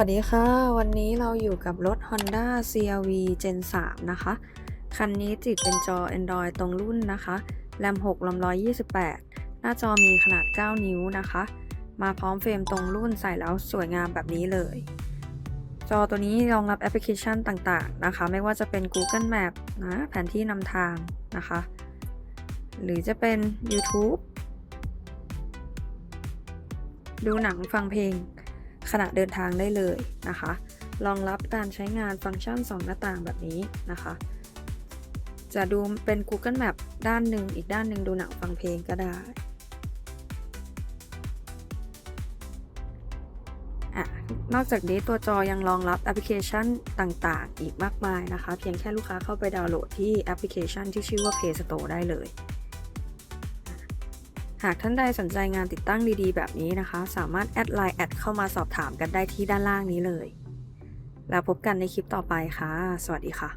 วัสดีค่ะ วันนี้เราอยู่กับรถ Honda CRV Gen 3 นะคะ คันนี้ติดเป็นจอ Android ตรงรุ่นนะคะแรม6ลำ128 หน้าจอมีขนาด 9 นิ้วนะคะ มาพร้อมเฟรมตรงรุ่นใส่แล้วสวยงามแบบนี้เลย จอตัวนี้รองรับแอปพลิเคชันต่างๆนะคะ ไม่ว่าจะเป็น Google Map นะแผนที่นำทางนะคะ หรือจะเป็น YouTube ดูหนังฟังเพลง ขณะเดินทางได้เลยนะคะรองรับการใช้งานฟังก์ชัน 2 หน้าต่างแบบนี้นะคะ จะดูเป็น Google Map ด้านหนึ่งอีกด้านหนึ่งดูหนังฟังเพลงก็ได้อะนอกจากนี้ตัวจอยังรองรับแอปพลิเคชันต่างๆ อีกมากมายนะคะ เพียงแค่ลูกค้าเข้าไปดาวน์โหลดที่แอปพลิเคชันที่ชื่อว่า Play Store ได้เลย หากท่านใดสนใจงานติดตั้งดีๆ แบบนี้นะคะ สามารถแอดไลน์แอดเข้ามาสอบถามกันได้ที่ด้านล่างนี้เลย แล้วพบกันในคลิปต่อไปค่ะ สวัสดีค่ะ